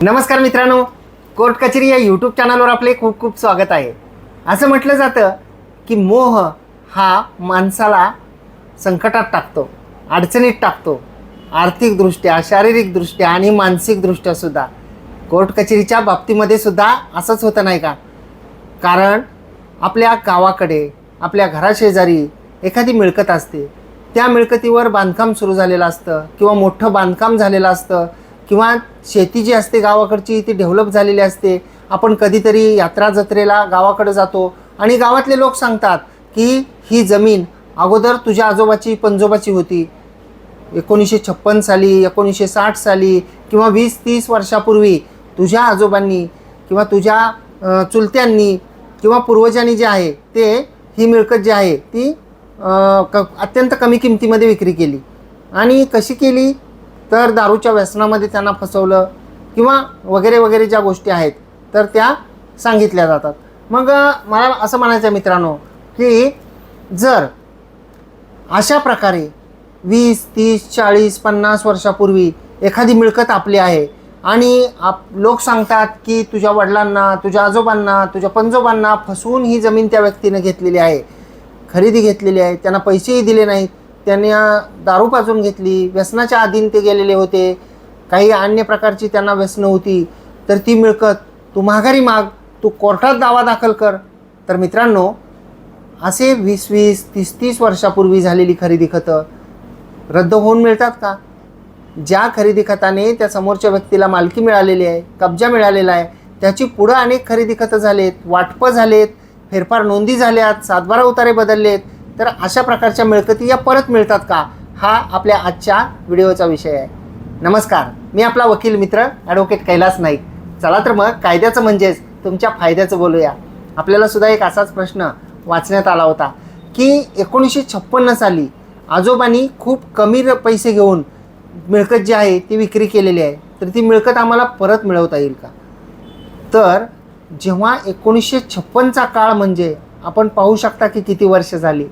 नमस्कार मित्रांनो कोर्ट कचेरी या यूट्यूब चॅनलवर आपले खूप खूप स्वागत आहे. असं म्हटलं जातं की मोह हा माणसाला संकटात टाकतो अडचणीत टाकतो आर्थिकदृष्ट्या शारीरिकदृष्ट्या आणि मानसिकदृष्ट्या सुद्धा. कोर्ट कचेरीच्या बाबतीमध्ये सुद्धा असंच होतं नाही का? कारण आपल्या गावाकडे आपल्या घराशेजारी एखादी मिळकत असते. त्या मिळकतीवर बांधकाम सुरू झालेलं असतं किंवा मोठं बांधकाम झालेलं असतं. किंवा शेती जी असते गावाकडची ती डेव्हलप झालेली असते. आपण कधीतरी यात्रा जत्रेला गावाकडे जातो. आणि गावातले लोक सांगतात की ही जमीन अगोदर तुझ्या आजोबाची पंजोबाची होती. एकोणीसशे छप्पन साली एकोणीसशे साठ साली किंवा वीस तीस वर्षापूर्वी तुझ्या आजोबांनी किंवा तुझ्या चुलत्यांनी किंवा पूर्वजांनी जे आहे ते ही मिळकत जी आहे ती क अत्यंत कमी किमतीमध्ये विक्री केली. आणि कशी केली? तर दारूच्या व्यसनामध्ये त्यांना फसवलं किंवा वगैरे वगैरे ज्या गोष्टी आहेत तर त्या सांगितल्या जातात. मग मला असं म्हणायचं आहे मित्रांनो की जर अशा प्रकारे वीस तीस चाळीस पन्नास वर्षापूर्वी एखादी मिळकत आपली आहे आणि आप लोक सांगतात की तुझ्या वडिलांना तुझ्या आजोबांना तुझ्या पंजोबांना फसवून ही जमीन त्या व्यक्तीनं घेतलेली आहे खरेदी घेतलेली आहे त्यांना पैसेही दिले नाहीत त्यांनी दारू पाजून घेतली. व्यसनाच्या अधीन ते गेलेले होते. काही अन्य प्रकारची त्यांना व्यसनं होती. तर ती मिळकत तू माघारी माग. तू कोर्टात दावा दाखल कर. तर मित्रांनो असे वीस वीस तीस तीस वर्षापूर्वी झालेली खरेदी खतं रद्द होऊन मिळतात का? ज्या खरेदी खताने त्या समोरच्या व्यक्तीला मालकी मिळालेली आहे कब्जा मिळालेला आहे त्याची पुढं अनेक खरेदी खतं झालेत वाटपं झालेत फेरफार नोंदी झाल्यात सातबारा उतारे बदललेत तर अशा प्रकारच्या मिळकती या परत मिळतात का? हा आपल्या आजच्या व्हिडिओचा विषय आहे. नमस्कार मी आपला वकील मित्र ॲडव्होकेट कैलास नाईक. चला तर मग कायद्याचं म्हणजेच तुमच्या फायद्याचं बोलूया. आपल्याला सुद्धा एक असाच प्रश्न वाचण्यात आला होता की एकोणीसशे छप्पन्न साली आजोबांनी खूप कमी पैसे घेऊन मिळकत जी आहे ती विक्री केलेली आहे तर ती मिळकत आम्हाला परत मिळवता येईल का? तर जेव्हा एकोणीसशे छप्पनचा काळ म्हणजे आपण पाहू शकता की किती वर्ष झाली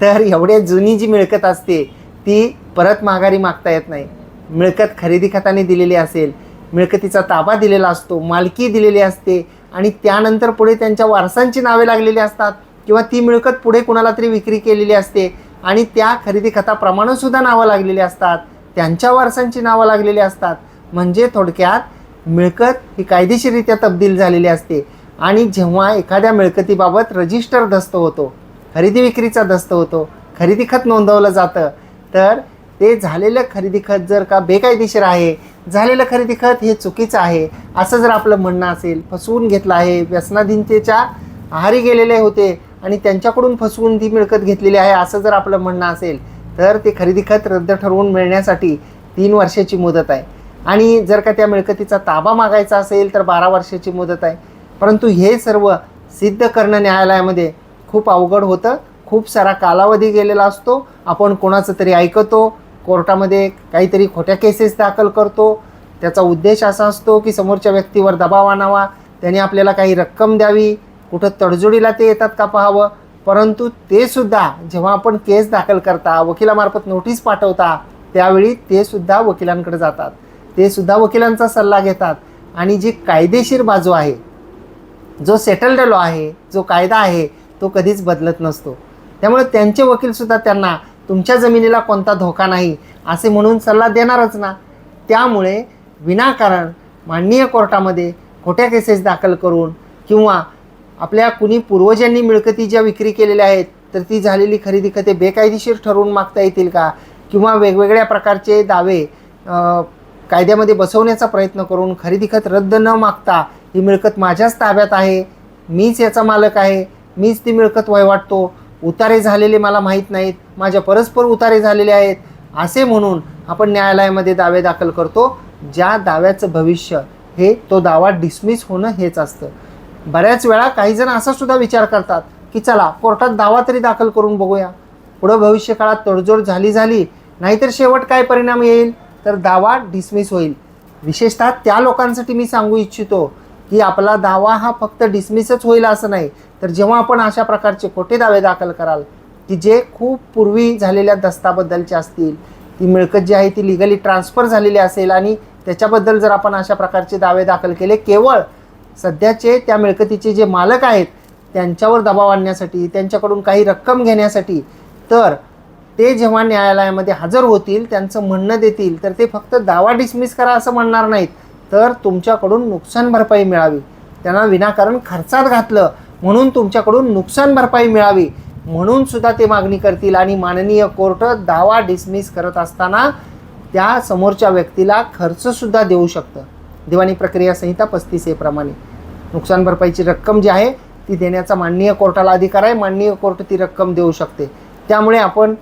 तर एवढ्या जुनी जी मिळकत असते ती परत माघारी मागता येत नाही. मिळकत खरेदी खताने दिलेली असेल मिळकतीचा ताबा दिलेला असतो मालकी दिलेली असते आणि त्यानंतर पुढे त्यांच्या वारसांची नावे लागलेली असतात किंवा ती मिळकत पुढे कुणाला तरी विक्री केलेली असते आणि त्या खरेदी खताप्रमाणेसुद्धा नावं लागलेली असतात. त्यांच्या वारसांची नावं लागलेली असतात. म्हणजे थोडक्यात मिळकत ही कायदेशीररित्या तब्दील झालेली असते आणि जेव्हा एखाद्या मिळकतीबाबत रजिस्टर दस्त होतो खरेदी विक्रीचा दस्त होतो खरेदी खत नोंदवलं जातं. तर ते झालेलं खरेदी खत जर का बेकायदेशीर आहे झालेलं खरेदी खत हे चुकीचं आहे असं जर आपलं म्हणणं असेल फसवून घेतलं आहे व्यसनाधीनतेच्या आहारी गेलेले होते आणि त्यांच्याकडून फसवून ती मिळकत घेतलेली आहे असं जर आपलं म्हणणं असेल तर ते खरेदी खत रद्द ठरवून मिळण्यासाठी तीन वर्षाची मुदत आहे. आणि जर का त्या मिळकतीचा ताबा मागायचा असेल तर बारा वर्षाची मुदत आहे. परंतु हे सर्व सिद्ध करणं न्यायालयामध्ये खूप अवघड होतं. खूप सारा कालावधी गेलेला असतो. आपण कोणाचं तरी ऐकतो. कोर्टामध्ये काहीतरी खोट्या केसेस दाखल करतो. त्याचा उद्देश असा असतो की समोरच्या व्यक्तीवर दबाव आणावा. त्याने आपल्याला काही रक्कम द्यावी. कुठं तडजोडीला ते येतात का पाहावं? परंतु ते सुद्धा जेव्हा आपण केस दाखल करता वकिलामार्फत नोटीस पाठवता त्यावेळी ते सुद्धा वकिलांकडे जातात. ते सुद्धा वकिलांचा सल्ला घेतात. आणि जी कायदेशीर बाजू आहे जो सेटल्ड लॉ आहे जो कायदा आहे तो कधीच बदलत नसतो. त्यामुळे त्यांचे वकीलसुद्धा त्यांना तुमच्या जमिनीला कोणता धोका नाही असे म्हणून सल्ला देणारच ना. त्यामुळे विनाकारण माननीय कोर्टामध्ये खोट्या केसेस दाखल करून किंवा आपल्या कुणी पूर्वजांनी मिळकती ज्या विक्री केलेल्या आहेत तर ती झालेली खरेदी खते बेकायदेशीर ठरवून मागता येतील का? किंवा वेगवेगळ्या प्रकारचे दावे कायद्यामध्ये बसवण्याचा प्रयत्न करून खरेदी खत रद्द न मागता ही मिळकत माझ्याच ताब्यात आहे मीच याचा मालक आहे मीच ती मिळकत वाटतो. उतारे झालेले मला माहीत नाहीत. माझ्या परस्पर उतारे झालेले आहेत. असे म्हणून आपण न्यायालयामध्ये दावे दाखल करतो. ज्या दाव्याचं भविष्य हे तो दावा डिसमिस होणं हेच असतं. बऱ्याच वेळा काही जण असा सुद्धा विचार करतात की चला कोर्टात दावा तरी दाखल करून बघूया. पुढं भविष्यकाळात तडजोड झाली झाली नाहीतर शेवट काय परिणाम येईल? तर दावा डिसमिस होईल. विशेषतः त्या लोकांसाठी मी सांगू इच्छितो की आपला दावा हा फक्त डिसमिसच होईल असं नाही तर जेव्हा आपण अशा प्रकारचे खोटे दावे दाखल कराल की जे खूप पूर्वी झालेल्या दस्ताबद्दलचे असतील ती मिळकत जी आहे ती लिगली ट्रान्सफर झालेली असेल आणि त्याच्याबद्दल जर आपण अशा प्रकारचे दावे दाखल केले केवळ सध्याचे त्या मिळकतीचे जे मालक आहेत त्यांच्यावर दबाव आणण्यासाठी त्यांच्याकडून काही रक्कम घेण्यासाठी तर ते जेव्हा न्यायालयामध्ये हजर होतील त्यांचं म्हणणं देतील तर ते फक्त दावा डिसमिस करा असं म्हणणार नाहीत. तर तुमच्याकडून नुकसान भरपाई मिळावी. त्यांना विनाकारण खर्चात घातलं म्हणून तुमच्याकडून नुकसान भरपाई मिळावी म्हणून सुद्धा ते मागणी करतील. आणि माननीय कोर्ट दावा डिसमिस करत असताना त्या समोरच्या व्यक्तीला खर्चसुद्धा देऊ शकतं. दिवाणी प्रक्रिया संहिता पस्तीस ए प्रमाणे. नुकसान भरपाईची रक्कम जी आहे ती देण्याचा माननीय कोर्टाला अधिकार आहे. माननीय कोर्ट ती रक्कम देऊ शकते. त्यामुळे आपण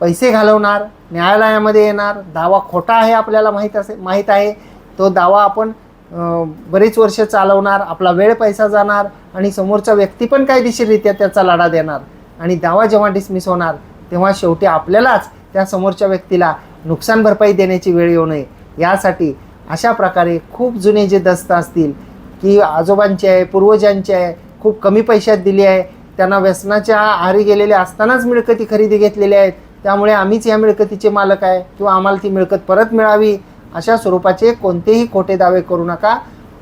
पैसे घालवणार न्यायालयामध्ये येणार. दावा खोटा आहे आपल्याला माहीत असे माहीत आहे. तो दावा आपण बरीच वर्ष चालवणार आपला वेळ पैसा जाणार आणि समोरचा व्यक्ती पण कायदेशीररित्या त्याचा लढा देणार. आणि दावा जेव्हा डिसमिस होणार तेव्हा शेवटी आपल्यालाच त्या समोरच्या व्यक्तीला नुकसान भरपाई देण्याची वेळ येऊ नये. यासाठी अशा प्रकारे खूप जुने जे दस्त असतील की आजोबांचे आहे पूर्वजांचे आहे खूप कमी पैशात दिली आहे त्यांना व्यसनाच्या आहारी गेलेले असतानाच मिळकती खरेदी घेतलेल्या आहेत त्यामुळे आम्हीच या मिळकतीचे मालक आहे किंवा आम्हाला ती मिळकत परत मिळावी अशा स्वरूपाचे कोणतेही खोटे दावे करू नका.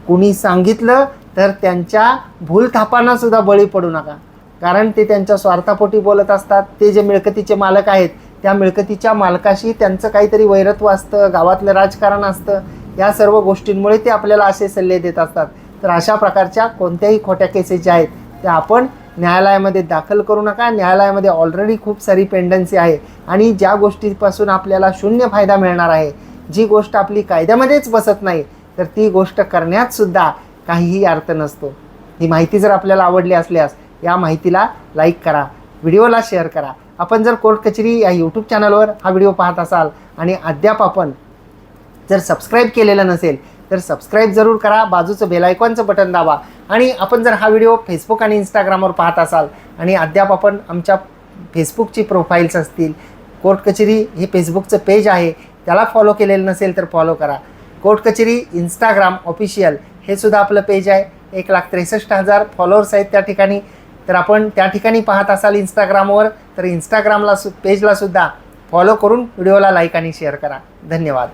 कुणी सांगितलं तर त्यांच्या भूलथापांना सुद्धा बळी पडू नका. कारण ते त्यांच्या स्वार्थापोटी बोलत असतात. ते जे मिळकतीचे मालक आहेत त्या मिळकतीच्या मालकाशी त्यांचं काहीतरी वैरत्व असतं गावातलं राजकारण असतं. या सर्व गोष्टींमुळे ते आपल्याला असे सल्ले देत असतात. तर अशा प्रकारच्या कोणत्याही खोट्या केसेस ज्या आहेत त्या आपण न्यायालयामध्ये दाखल करू नका. न्यायालयामध्ये ऑलरेडी खूप सारी पेंडन्सी आहे. आणि ज्या गोष्टीपासून आपल्याला शून्य फायदा मिळणार आहे जी गोष्ट आपली कायद्यामध्येच बसत नाही तर ती गोष्ट करण्यात सुद्धा काहीही अर्थ नसतो. ही माहिती जर आपल्याला आवडली असल्यास या माहितीला लाईक करा व्हिडिओला शेअर करा. आपण जर कोर्ट कचेरी या यूट्यूब चॅनलवर हा व्हिडिओ पाहत असाल आणि अद्याप आपण जर सबस्क्राईब केलेलं नसेल तर सबस्क्राईब जरूर करा बाजूचं बेलायकॉनचं बटन दाबा आणि आपण जर हा व्हिडिओ फेसबुक आणि इंस्टाग्रामवर पाहत असाल आणि अद्याप आपण आमच्या फेसबुकची प्रोफाईल्स असतील कोर्ट कचेरी हे फेसबुकचं पेज आहे त्याला फॉलो केलेलं नसेल तर फॉलो करा. कोर्ट कचेरी इंस्टाग्राम ऑफिशियल हे सुद्धा आपलं पेज आहे. एक लाख त्रेसष्ट हजार फॉलोअर्स आहेत त्या ठिकाणी. तर आपण त्या ठिकाणी पाहत असाल इंस्टाग्रामवर तर इंस्टाग्रामला सु पेजलासुद्धा फॉलो करून व्हिडिओला लाईक आणि शेअर करा. धन्यवाद.